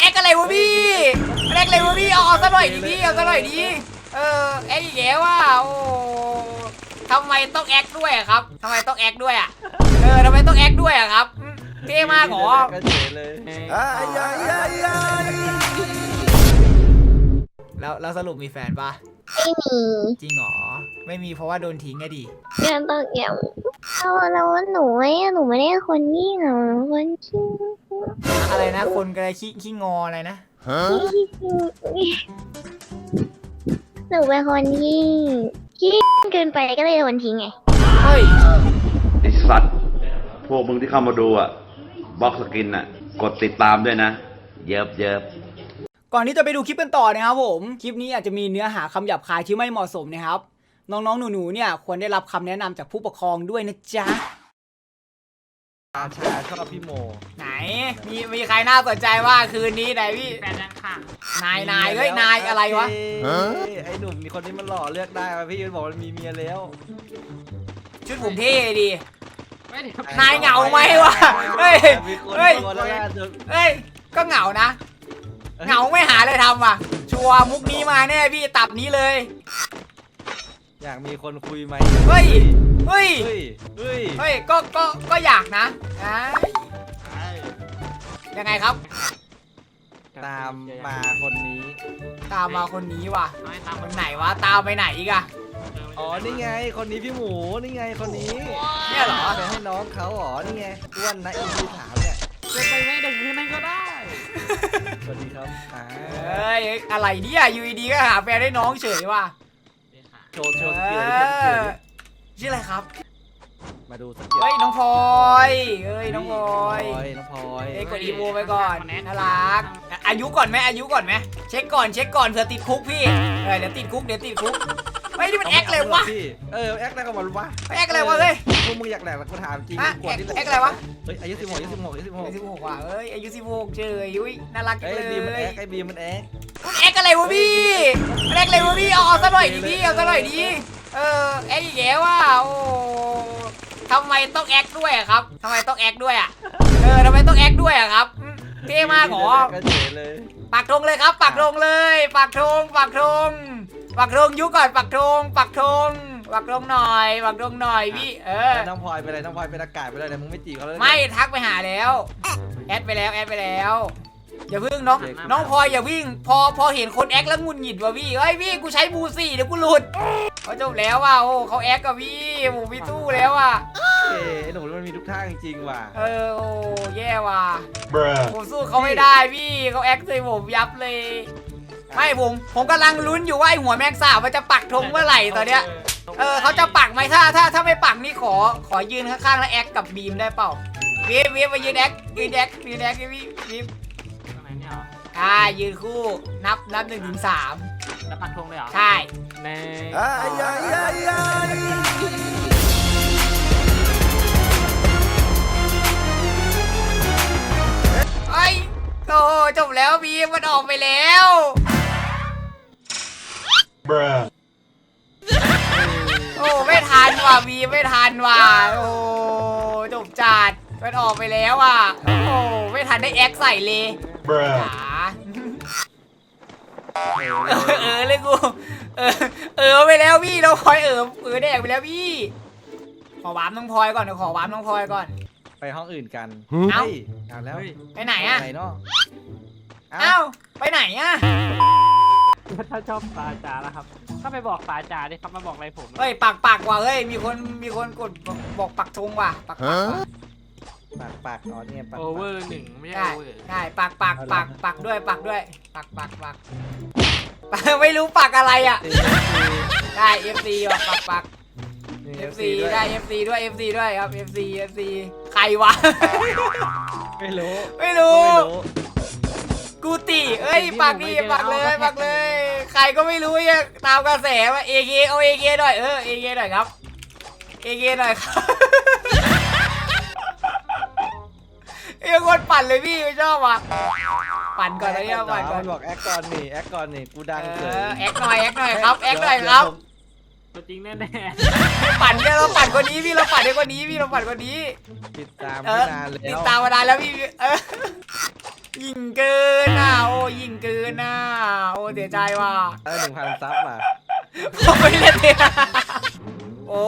แอคอะไรวะพี่แอคอะไรวะพี่เอาเอาซะหน่อยดิพี่เอาซะหน่อยดิเออแอคอีกแล้วว่าโอ้ทำไมต้องแอคด้วยอะครับทำไมต้องแอคด้วยอะเออทำไมต้องแอคด้วยอะครับอืมเท่มากเหรอก็เฉยเลยแล้วแล้วสรุปมีแฟนปะไม่มีจริงเหรอ ไม่มีเพราะว่าโดนทิ้งไงดิยังต้องยังเอาแล้วว่าหนูไม่หนูไม่ได้คนยี่หนูคนขี้อะไรนะ คนกระไรขี้ขี้งออะไรนะหนูเป็นคนที่ขี้เกินไปก็เลยโดนทิ้งไงเฮ้ยไอสัตว์พวกมึงที่เข้ามาดูอะบล็อกสกินอะ กดติดตามด้วยนะ เยิบเยิบก่อนที่จะไปดูคลิปกันต่อนะครับผม คลิปนี้อาจจะมีเนื้อหาคำหยาบคายที่ไม่เหมาะสมนะครับ น้องๆหนูๆเนี่ยควรได้รับคำแนะนำจากผู้ปกครองด้วยนะจ๊ะ อาชาชอบพี่โมไหน มีมีใครน่าสนใจว่าคืนนี้ไหนพี่ แฟนยังค่ะ นายนายเฮ้ยนายอะไรวะ เฮ้ยไอ้หนุ่มมีคนนี้มันหล่อเลือกได้ว่ะพี่มันบอกมันมีเมียแล้ว ชุดผมเท่ดี ไม่เดี๋ยวนายเหงาไหมวะเฮ้ยมีคนเฮ้ยตัวแล้วล่าสุดเฮ้ย ก็เหงานะ เหงาไม่หาอะไรทำอะ ชัวร์มุกนี้มาแน่พี่ตับนี้เลย อยากมีคนคุยไหมเฮ้ย เฮ้ย เฮ้ยเฮ้ยเฮ้ย ก็ ก็ ก็อยากนะอ่ายังไงครับ ตามมาคนนี้ ตามมาคนนี้ว่ะน้อยตามคนไหนวะ ตามไปไหนอีกอะอ๋อ นี่ไง คนนี้พี่หมู นี่ไงคนนี้เนี่ยเหรอไปให้น้องเขาอ๋อ นี่ไงอ้วนนะอีพีถามเนี่ยจะไปไม่ได้คืนนั้นก็ได้ สวัสดีครับอ่าเอ้ย อะไรเนี่ยอยู่ดีๆก็หาแฟนได้น้องเฉยว่ะโช ว์โชว์เอเกียร์โชว์เกียอร์ชื่ออะไรครับ มาดูสักเกียเฮ้ยร์น้องพลอยเอ้ยน้องพลอยน้องพลอยเอ้ยกดอีโวไปก่อนน่ารักอะอายุก่อนไหมอายุก่อนไหมเช็คก่อนเช็คก่อนเผื่อติดคุกพี่เออเดี๋ยวติดคุกเดี๋ยวติดคุกเฮ้ยนี่มันแอคเลยวะพี่เออแอคอะไรกันวะวะแอคเลยวะเฮ้ยพวกมึงอยากแหลกแล้วกูถามจริงฮะกดที่แอคอะไรวะเฮ้ยอายุสิบหกอายุสิบหกอายุสิบหกอายุสิบหกว่ะเอ้ยอายุสิบหกเฉยอุ้ยน่ารักจัไอ้งบีมมันเลแอยคไอ้บีมมันแอคมันแอค อะไรวะพี่มันแอคอะไรวะพี่เอาเอาซะหน่อยดิพี่เอาซะหน่อยดิเออแอคอีกแล้วว่ะโอ้ทำไมต้องแอคด้วยอะครับทำไมต้องแอคด้วยอะเออทำไมต้องแอคด้วยอะครับอืมเท่มากเหรอ ก็เฉยเลยปักธงเลยครับ ปักธงเลยปักธงปักธงปักธงยุก่อนปักธงปักธงปักธงหน่อยปักธงหน่อยพี่เออ แล้วน้องพลอยไปเลยน้องพลอยเป็นอากาศไปเลยแต่มึงไม่จีบเขาเลยไม่ทักไปหาแล้ว แอดไปแล้วแอดไปแล้ว อย่าพึ่งน้องเด็กน้องพลอยอย่าวิ่ง พอพอเห็นคนแอคแล้วหงุนหงิดว่ะพี่เฮ้ยพี่กูใช้บูสี่เดี๋ยวกูหลุดเขาจบแล้วว่ะโอ้เขาแอคกับพี่ผมพี่ตู้แล้วอะเอ้ไอ้หนุ่มมันมีทุกท่าจริงๆว่ะ เออโอ้แย่ว่ะผมสู้เขาไม่ได้พี่เขาแอคใส่ผมยับเลยไม่ผมผมกำลังลุ้นอยู่ว่าไอหัวแมงสาบมันจะปักธงเมื่อไหร่ตอนเนี้ยเออเขาจะปักไหมถ้าถ้าถ้าไม่ปักนี่ขอขอยืนข้างๆแล้วแอคกับบีมได้เปล่าบีมบีมมายืนแอคยืนแอคยืนแอคให้พี่บีมตรงไหน เนี่ยเหรออ่ายืนคู่นับนับหนึ่งถึงสามแล้วปักธงเลยเหรอใช่ในเอ้ยโอ้จบแล้วบีมมันออกไปแล้วโอ้ไม่ทันว่ะบีมไม่ทันว่ะโอ้จบจัดมันออกไปแล้วอะโอ้ไม่ทันได้แอคใส่เลยจ๋า เออเลยกูเออเออไปแล้วพี่น้องพลอยเออเออแดกไปแล้วพี่ ขอวามน้องพลอยก่อนเดี๋ยวขอวามน้องพลอยก่อน ไปห้องอื่นกันเอ้า ฮ้ยเอาแล้วไปไหนอะไหนเนาะเอ้าไปไหนอะถ้าชอบปลาจาแล้วครับก็ไปบอกปลาจาดิครับมาบอกอะไรผมเฮ้ยปักปักว่ะเฮ้ยมีคนมีคนกดบอกปักธงว่ะปักปักว่ะ ปากปากอ๋อเนี่ยปากโอเวอร์หนึ่งไม่ใช่ได้โอเวอร์ได้ปักปักปักปักด้วยปักด้วยปักปักปักปักไม่รู้ปักอะไรอะตีได้ FC ว่ะปักปักตี FC ได้ FC ด้วย FC ด้วยครับ FC FC ใครวะไม่รู้ไม่รู้ไม่รู้ กูติเอ้ยปักดิปักเลยปักเลย ใครก็ไม่รู้ยังตามกระแสว่าเอเคเอาเอเคหน่อยเออเอเคหน่อยครับเอเคหน่อยครับ เอ้ยคนปั่นเลยพี่ไม่ชอบอะปั่นก่อนตอนนี้เราปั่นก่อนมันบอกแอคก่อนนี่แอคก่อนนี่กูดังเอเกิอแอคหน่อยแอคหน่อยครับแอคหน่อยครับ ตัวจริงแน่ปั่นเนี่ยเราปั่นคนนี้พี่เราปั่นในคนนี้พี่เราปั่นคนนี้ ติดตามเอไม่อนานแล้วติดตามมานานแล้วพี่เออยิงเกินอะโอ้ยิงเกินอะโอ้เสียใจว่ะได้หนึ่งพันซับอะผมไม่เล่นเนี่ย โอ้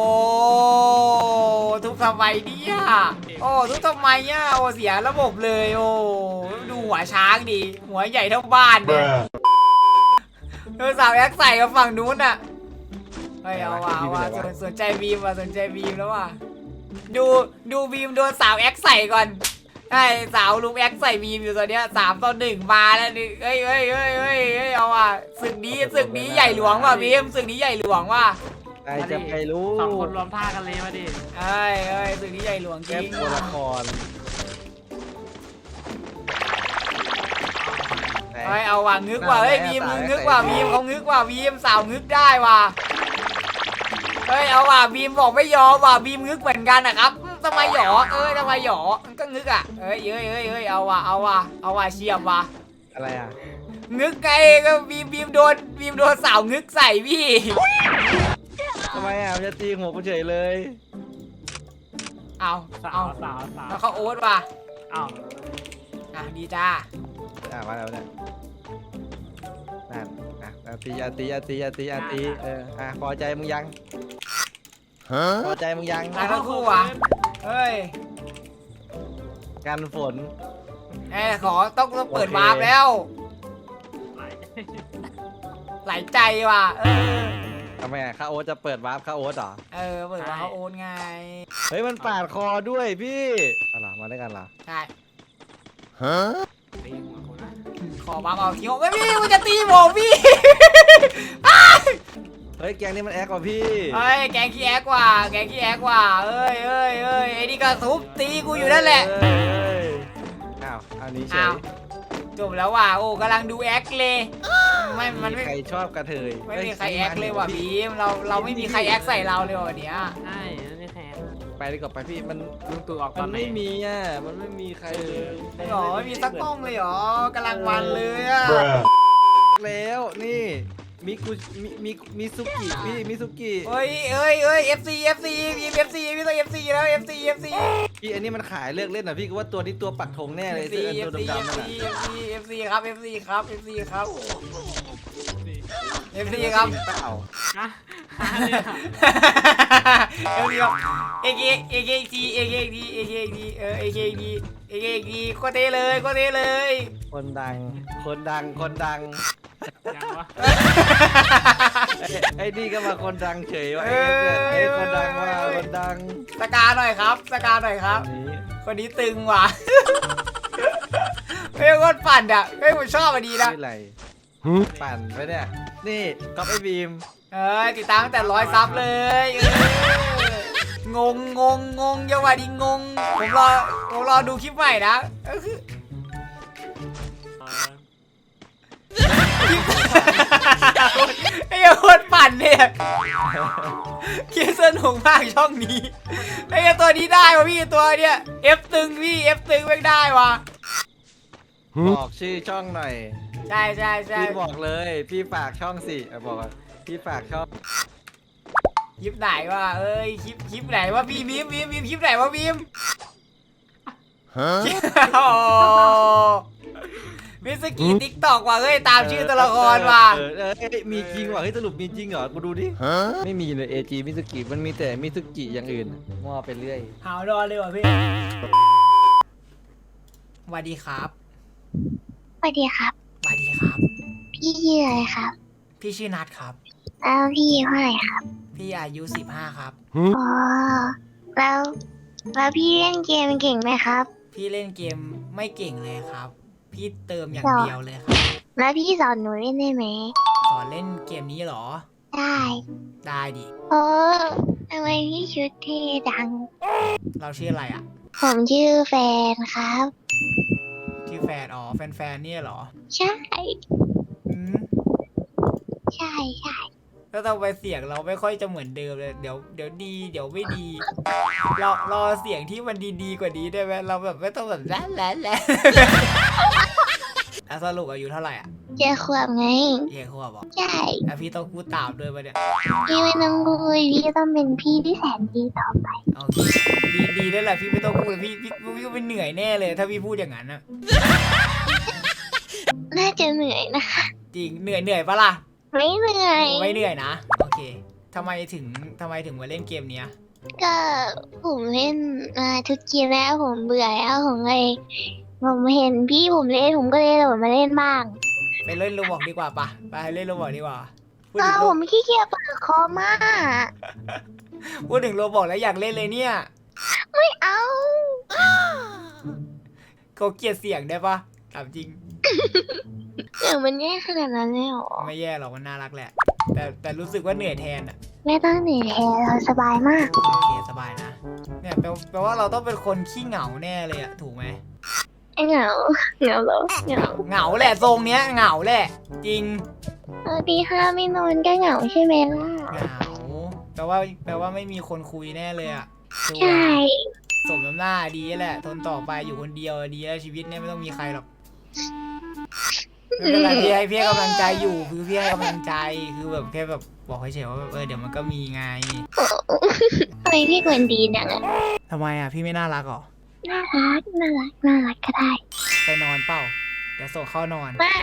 ทุบทำไมเนี่ยโอ้ทุบทำไมอะโอ้เสียระบบเลยโอ้ดูหัวช้างดิหัวใหญ่เท่าบ้านเนี่ยเออสาวแอคใส่กับฝั่งนู้นอะเฮ้ยเอาว่ะเอาว่ะสนสนใจบีมว่ะสนใจบีมแล้วว่ะดูดูบีมโดนสาวแอคใส่ก่อนใช่สาวลุงแอคใส่บีมอยู่ตอนเนี้ยสามต่อหนึ่งมาแล้วนี่เฮ้ยเฮ้ยเฮ้ยเฮ้ยเฮ้ยเอาว่ะศึกนี้ศึกนี้ใหญ่หลวงว่ะบีมศึกนี้ใหญ่หลวงว่ะ ใครจะไปรู้สองคนรวมท่ากันเลยมาดิเอ้ยเอ้ยศึกนี้ใหญ่หลวงจแค่ริงตัวละครเฮ้ยเอาว่ะงึกว่ะเฮ้ยบีมมึงงึกว่ะบีมเขางึกว่ะบีมสาวงึกได้ว่ะเฮ้ยเอาว่ะบีมบอกไม่ยอมว่ะบีมงึกเหมือนกันนะครับอืมทำไมหยอเอ้ยทำไมหยอมันก็งึกอะเอ้ยเอ้ยเอ้ยเอ้ยเอาว่ะเอาว่ะเอาว่ะเชียบว่ะ อะไรอะ งึกไงก็บีมบีมโดนบีมโดนสาวงึกใส่พี่ ทำไมอะมันจะตีหัวกูเฉยเลย เอาสาเอาวสาวสาวแล้วเขาโอ๊ตว่ะอ้าวอะดีจ้าอะมาแล้วเนี่ยนั่นอะอะตีอะตีอะตีอะตีอะตีเอออะพอใจมึงยังพอใจมึงยังอะทั้งคู่ว่ะเฮ้ยกันฝนเอ้ยขอต้องต้องเปิดโอเควาร์ปแล้ว ไหลหลายใจว่ะเออ ทำไมอะข้าโอ๊ตจะเปิดวาร์ปข้าโอ๊ตเหรอ เออเปิดวาร์ปเขาโอนไงเฮ้ยมันปาดคอด้วยพี่เอาล่ะมาด้วยกันเหรอใช่ตีหัวคนนะขอวาร์ปเอาทีโอเฮ้ยพี่มันจะตีผมพี่เฮ้ยแกงนี่มันแอคกว่าพี่เฮ้ยแกงขี้แอกว่ะแกงขี้แอกว่ะเอ้ยเอ้ยเอ้ยไอ้นี่ก็ทุบตีกูอยู่นั่นแหละเอ้ยเอ้ยอ้าวอันนี้เฉอ้าวยจบแล้วว่ะโอ้กำลังดูแอคเลย ไม่มันไม่ ใครชอบกระเทยไม่มีใครแอคเลยว่ะบีมเราเราไม่มีใครแอคใส่เราเลยว่ะวันเนี้ยใช่ไม่แพ้ไปดีกว่าไปพี่มันลุงตู่ออกตมัอนนไหนไม่มีอะมันไม่มีใครเลยไม่หรอไม่มีสักกล้องเลยเหรอกำลังมันเลยอะแล้วนี่มิกุมิมิมิซุกิพี่มิซุกิเฮ้ยเอ้ยเอ้ย FC FC บีม FC พี่ต้อง FC แล้ว FC FC พี่อันนี้มันขายเลือกเล่นอะพี่ก็ว่าตัวนี้ตัวปักธงแน่เลย FC เสื้อตัว FC ดำๆนั่น FC น่ะ FC FC ครับ FC ครับ FC ครับ FC ครับ เปล่าฮะฮะเนี่ย FC ครับ AK AKT AKT AKT เออ AKT AKT โคตรเท่เลยโคตรเท่เลย คนดัง คนดังคนดัง ยังวะไอ้ไอ้นี่ก็มาคนดังเฉยว่าเอไอ้อไอ้คนดังว่าคนดังสกาหน่อยครับสกาหน่อยครับ อันนี้คนนี้ตึงว่ะ เฮ้ยโคตรปั่นอะเฮ้ยผมชอบอันนี้นะชื่ออะไรปั่นไปเนี่ย นี่ก๊อปไอ้บีมเออติดตามตั้งแต่ร้อยซับเลยเอองงงงงงจังหวะดีงงผมรอผมรอดูคลิปใหม่นะเออคือเอ ไอ้โคตรปั่นเนี่ยคิดสนุกมากช่องนี้ไอ้ตัวนี้ได้วะพี่ตัวเนี้ยเอฟตึงพี่เอฟตึงไม่งได้วะบอกชื่อช่องหน่อย ใช่ใช่ใช่พี่บอกเลย พี่ฝากช่องสิอะบอกว่าพี่ฝากช่องคลิปไหนวะเอ้ยคลิปคลิปไหนวะพี่บีมบีมบีมคลิปไหนวะบีมฮะโอ้ มิสกี้ติ๊กตอกว่ะเฮ้ยตามชื่อตัวละครว่ะเออเออเออมีจริงว่ะเฮ้ยสรุปมีจริงเหรอกูดูดิไม่มีเลยเอจีมิซุกิมันมีแต่มิซุกิอย่างอื่นมั่วไปเรื่อย หาวนอนเลยว่ะพี่สวัสดีครับสวัสดีครับ สวัสดีครับ พี่ชื่ออะไรครับพี่ชื่อนัทครับ แล้วพี่เท่าไหร่ครับพี่อายุสิบห้าครับ อ๋อแล้วแล้วพี่เล่นเกมเก่งไหมครับ พี่เล่นเกมไม่เก่งเลยครับ พี่เติมอย่างหรอเดียวเลยครับแล้วพี่สอนหนูเล่นได้ไหมสอนเล่นเกมนี้เหรอ ได้ได้ดิโอ้ทำไมพี่ชุดเท่จัง เราชื่ออะไรอะ ผมชื่อแฟนครับ ชื่อแฟนอ๋อแฟนๆเนี่ยเหรอ ใช่ อืม ใช่ใช่ แล้วทำไมเสียงเราไม่ค่อยจะเหมือนเดิมเลย เดี๋ยวเดี๋ยวดี เดี๋ยวไม่ดีรอรอเสียงที่มันดีๆกว่านี้ได้ไหมเราแบบไม่ต้องแบบแล้แล้แล้อะสรุปอายุเท่าไหร่อะเจอขวบไงเย่ขวบบอกใช่อะพี่ต้องพูดตามด้วยปะเนี่ยพี่ไม่ต้องคุยพี่ต้องเป็นพี่ที่แสนดีต่อไปโอเคดีดีได้แหละพี่ไม่ต้องพูดพี่พี่พี่พี่เป็นเหนื่อยแน่เลย ถ้าพี่พูดอย่างนั้นอะใช่จะเหนื่อยนะคะจริงเหนื่อยเหนื่อยปะล่ะ ไม่เหนื่อย ไม่เหนื่อยนะ โอเคทำไมถึงทำไมถึงมาเล่นเกมเนี้ย ก็ผมเล่นมาทุกเกมแล้วผมเบื่อแล้วผมเลยผมเห็นพี่ผมเล่นผมก็เลยโหลดมาเล่นบ้าง ไปเล่นโรบอกดีกว่าปะไปเล่นโรบอกดีกว่าพูดก็ถึงผโรมขี้เกียจเปิดคอมมาก พูดถึงโรบอกแล้วอยากเล่นเลยเนี่ยไม่เอา เขาเกลียดเสียงได้ปะถามจริง เดี๋ยวมันแย่ขนาดนั้นเลยเหรอ ไม่แย่หรอกมันน่ารักแหละ แต่แต่รู้สึกว่าเหนื่อยแทนอะไม่ต้องเหนื่อยแทนเราสบายมาก โอเคสบายนะ เนี่ยแปลแปลว่าเราต้องเป็นคนขี้เหงาแน่เลยอะถูกไหมไอ้เหงาเหงาเหรอเหงาเหงาแหละทรงเนี้ยเหงาแหละ จริงเออตีห้าไม่นอนก็เหงาใช่ไหมล่ะ เหงาแปลว่าแปลว่าไม่มีคนคุยแน่เลยอะชัวใช่ร์สมน้ำหน้าดีแหละ ทนต่อไปอยู่คนเดียวดีแล้วชีวิตเนี่ยไม่ต้องมีใครหรอก ไม่เป็นไรพี่ให้พี่ให้กำลังใจอยู่คือพี่ให้กำลังใจคือแบบแค่แบบบอกเฉยๆว่าแบบเออเดี๋ยวมันก็มีไงทำไมพี่กวนดีนังอะทำไมอะพี่ไม่น่ารักหรอน่ารักน่ารักน่ารักก็ได้ไปนอนเปล่าเดี๋ยวส่งเข้านอน ไม่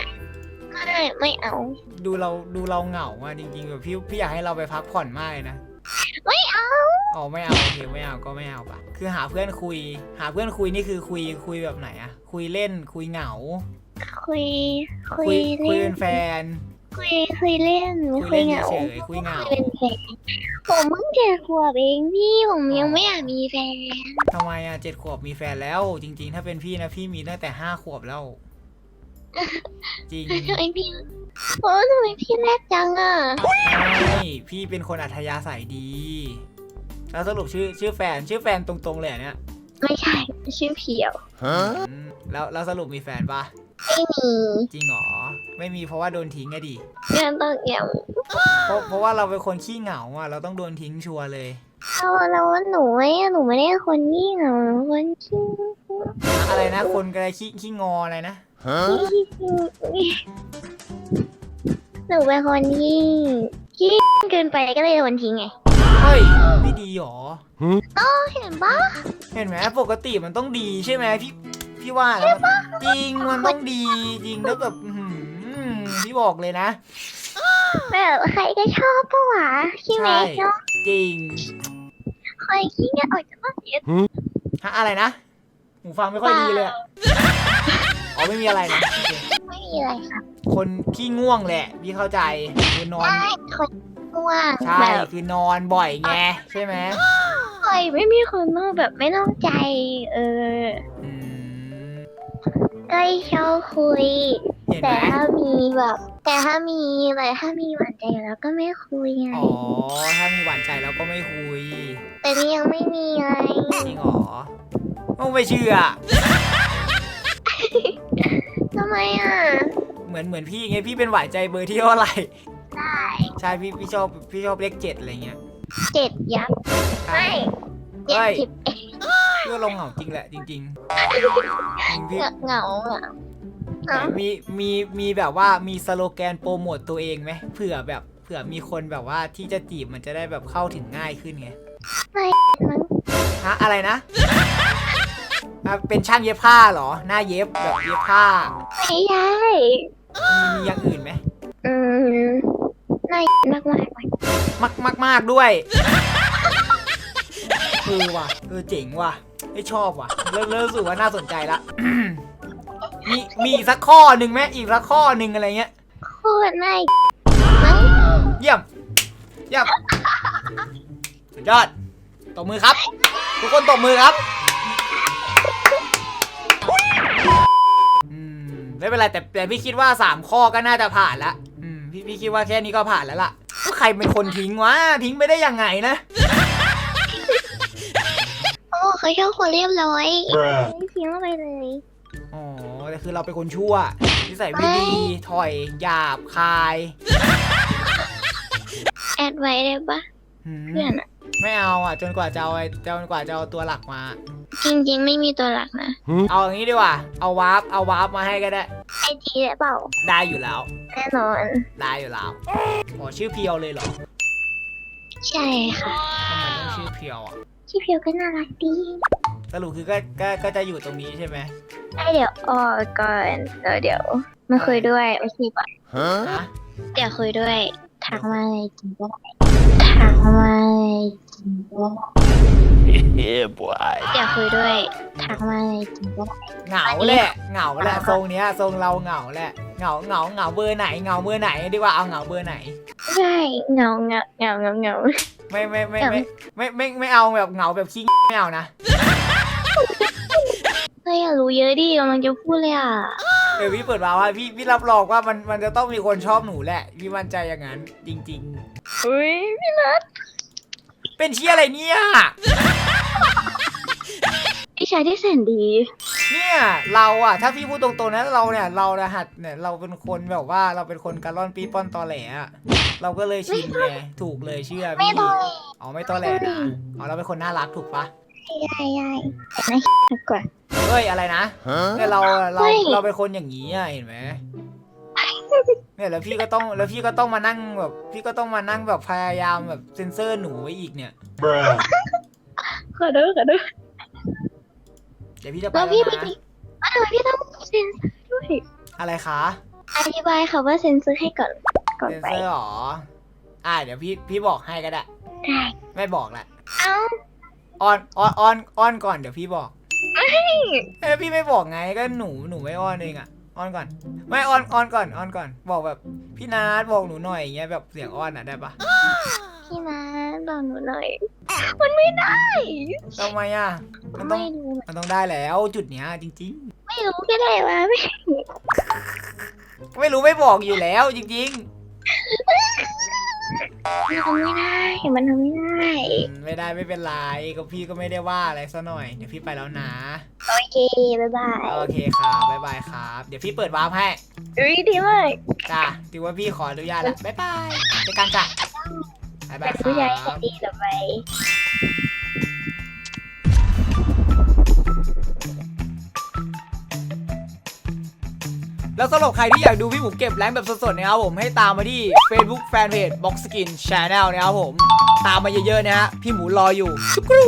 ไม่ไม่เอา ดูเราดูเราเหงาอะจริงๆแบบพี่พี่อยากให้เราไปพักผ่อนมากเลยนะไม่เอาอ๋อไม่เอาโอเคไม่เอาก็ไม่เอาปะคือหาเพื่อนคุย หาเพื่อนคุยนี่คือคุยคุยแบบไหนอะคุยเล่นคุยเหงา คุย คุยคุยคุยเล่เป็นนแฟน คุยคุยเล่นคุยคุยเล่นเหงาเฉยๆคุยเหงาคุยเป็นแฟนผมเพิ่งเจ็ดขวบเองพี่ผมยังไม่อยากมีแฟนทำไมอะเจ็ดขวบมีแฟนแล้ว จริง ๆ ถ้าเป็นพี่นะพี่มีตั้งแต่ห้าขวบแล้ว จริงทำไมพี่โอ้ทำไมพี่แรกจังอะไม่พี่เป็นคนอัธยาศัยดี แล้วสรุปชื่อชื่อแฟนชื่อแฟนตรงๆเลยเหรอเนี่ยไม่ใช่ชื่อเพียว อืมแล้วแล้วสรุปมีแฟนปะ ไม่มีจริงเหรอ ไม่มีเพราะว่าโดนทิ้งไงดิงานต้องเอี่ยมเพราะเพราะว่าเราเป็นคนขี้เหงาอะเราต้องโดนทิ้งชัวร์เลย เอาแล้วว่าหนูไอ้หนูไม่ได้คนยี่เหงาหนูคนขี้อะไรนะ คนอะไรขี้ขี้งออะไรนะหนูเป็นคนที่ขี้เกินไปก็เลยโดนทิ้งไงเฮ้ย ไม่ดีหรอเห็นปะเห็นไหมปกติมันต้องดีใช่ไหมพี่ พี่ว่าแล้วมันจริงมันต้องดีจริงแล้วแบบอื้อหือพี่บอกเลยนะ แบบใครก็ชอบปะวะขี้เมใช่ย์ชอบจริงใครขี้เกียจออกจากบ้านเยอะฮะอะไรนะหูฟังไม่ค่อยดีเลยอะอ๋อไม่มีอะไรนะโอเคไม่มีอะไรครับคนขี้ง่วงแหละพี่เข้าใจคือนอน ใช่คนง่วงใช่แบบคือนอนบ่อยไงใช่ไหมใครไม่มีคนนอกแบบไม่ต้องใจ เอออืม ก็ชอบคุย เห็นไหมแต่ถ้ามีแบบ แต่ถ้ามีแต่ถ้ามีหวานใจแล้วก็ไม่คุยไง อ๋อ ถ้ามีหวานใจแล้วก็ไม่คุย แต่นี่ยังไม่มีไงจริงเหรอโอ้ไม่เชื่อ ทำไมอะ เหมือนเหมือนพี่ไงพี่เป็นหวานใจเบอร์ที่เท่าไหร่ ได้ใช่พี่พี่ชอบพี่ชอบเลขเจ็ดอะไรเงี้ยเจ็ดยับใช่ไม่เจ็ดเฮ้ยสิบเอ็ด พี่ว่าเราเหงาจริงแหละจริงๆจริงพี่เหงาอะเอ้ามีมีมีแบบว่ามีสโลแกนโปรโมตตัวเองไหมเผื่อแบบเผื่อมีคนแบบว่าที่จะจีบมันจะได้แบบเข้าถึงง่ายขึ้นไงมันฮะอะไรนะอะเป็นช่างเย็บผ้าเหรอ หน้าเย็บแบบเย็บผ้าไม่ใช่มีมีอย่างอื่นไหมอืมน่ามากมากเลยมากมากมากด้วยเออว่ะเออเจ๋งว่ะ ไม่ชอบว่ะ เริ่มเริ่มรู้สึกว่าน่าสนใจละ มีมีอีกสักข้อหนึ่งไหมอีกสักข้อหนึ่งอะไรเงี้ย โคตรน่ามั้งเยี่ยม เยี่ยม สุดยอด ตบมือครับ ทุกคนตบมือครับอืมไม่เป็นไรแต่แต่พี่คิดว่าสามข้อก็น่าจะผ่านละอืมพี่พี่คิดว่าแค่นี้ก็ผ่านแล้วล่ะว่าใครเป็นคนทิ้งวะทิ้งไปได้ยังไงนะโอ้ เขาชอบคนเรียบร้อยไม่ทิ้งเข้าไปเลย อ๋อแต่คือเราเป็นคนชั่วนิสัยไม่ดีถอยหยาบคายแอดไว้ได้ปะหืมเพื่อนอะไม่เอาอะ จนกว่าจะเอาไอ้จนกว่าจะเอาตัวหลักมา จริงๆ ไม่มีตัวหลักนะเอาอย่างนี้ดีกว่า เอาวาร์ปเอาวาร์ปมาให้ก็ได้ ไอจีได้เปล่า ได้อยู่แล้ว แน่นอน ได้อยู่แล้วอ๋อชื่อเพียวเลยเหรอใช่ค่ะทำไมต้องชื่อเพียวอะชื่อเพียวก็น่ารักดีสรุปคือก็ก็ก็จะอยู่ตรงนี้ใช่ไหมได้เดี๋ยวออกก่อนแล้วเดี๋ยวมาคุยด้วยโอเคปะฮะอยากคุยด้วยทักมาเลยจริงก็ได้ทักมาเลยจริงก็ได้อยากคุยด้วยทักมาเลยจริงก็ได้ เหงาแหละเหงาแหละทรงเนี้ยทรงเราเหงาแหละเหงาเหงาเหงาเบอร์ไหนเหงาเบอร์ไหนดีกว่าเอาเหงาเบอร์ไหน ใช่เหงาเหงาเหงาเหงาเหงา ไม่ไม่ไม่ไม่ไม่ไม่ไม่เอาแบบเหงาแบบขี้ไม่เอานะเฮ้ยอย่ารู้เยอะดิกำลังจะพูดเลยอะเดี๋ยวพี่เปิดมาว่าพี่พี่รับรองว่ามันมันจะต้องมีคนชอบหนูแหละพี่มั่นใจอย่างนั้นจริงอุ้ยพี่นัทๆ เป็นเชี่ยอะไรเนี่ยพี่ชายที่แสนดี เนี่ยเราอะถ้าพี่พูดตรงๆนะเราเนี่ยเรารหัสเนี่ยเราเป็นคนแบบว่าเราเป็นคนการล่อนปีป้อนตอแหลอะเราก็เลยชินไงถูกเลยเชื่อไม่พี่ต้องอ๋อไม่ตอแหลนะอ๋อเราเป็นคนน่ารักถูกปะใช่ใช่แต่น่ากว่าเฮ้ยอะไรนะเนี่ยเราเราเฮ้ยเราเป็นคนอย่างนี้อะเห็นไหมเนี่ยแล้วพี่ก็ต้องแล้วพี่ก็ต้องมานั่งแบบ พี่ก็ต้องมานั่งแบบพยายามแบบเซ็นเซอร์หนูไว้อีกเนี่ยขอโทษขอโทษ เดี๋ยวพี่จะไปแล้แล้ววพี่นะพี่อ้าวพี่ต้องเซ็นเซอร์ด้วยอะไรคะอธิบายค่ะว่าเซ็นเซอร์ให้ก่อนก่อนเซ็นไป เซอร์หรออ่าเดี๋ยวพี่พี่บอกให้ก็ได้ได้ ไม่บอกแหละเอ้าอ้อนอ้อนอ้อนอ้อนก่อนเดี๋ยวพี่บอกเอ้ยพี่ไม่บอกไงก็หนูหนูไม่อ้อนเองอะอ้อนก่อน ไม่อ้อนอ้อนก่อนอ้อนก่อน บอกแบบพี่นัทบอกหนูหน่อยอย่างเงี้ยแบบเสียงอ้อนอะได้ปะ พี่นัทบอกหนูหน่อย มันไม่ได้ ทำไมอะมันต้อง ไม่รู้ มันต้องได้แล้วจุดเนี้ยจริง ไม่รู้ก็ได้วะไม่ๆ ไม่รู้ไม่บอกอยู่แล้วจริงมันทำไม่ได้ มันทำไม่ได้ ๆอืมไม่ได้ไม่เป็นไรก็พี่ก็ไม่ได้ว่าอะไรซะหน่อย เดี๋ยวพี่ไปแล้วนะ โอเค บ๊ายบายโอเคครับบ๊ายบายครับ เดี๋ยวพี่เปิดวาร์ปให้ อุ้ยดีมาก จ้าถือว่าพี่ขออนุญาตแล้วบ๊ายบายเจอกันจ้ะ บ๊ายบาแต่ยคผู้ใหญ่รับดีต่อไปแล้วสำหรับใครที่อยากดูพี่หมูเก็บแรงค์แบบสดๆนะครับผมให้ตามมาที่ Facebook Fanpage Box Skin Channel นะครับผม ตามมาเยอะๆนะฮะพี่หมูรออยู่ชุกรู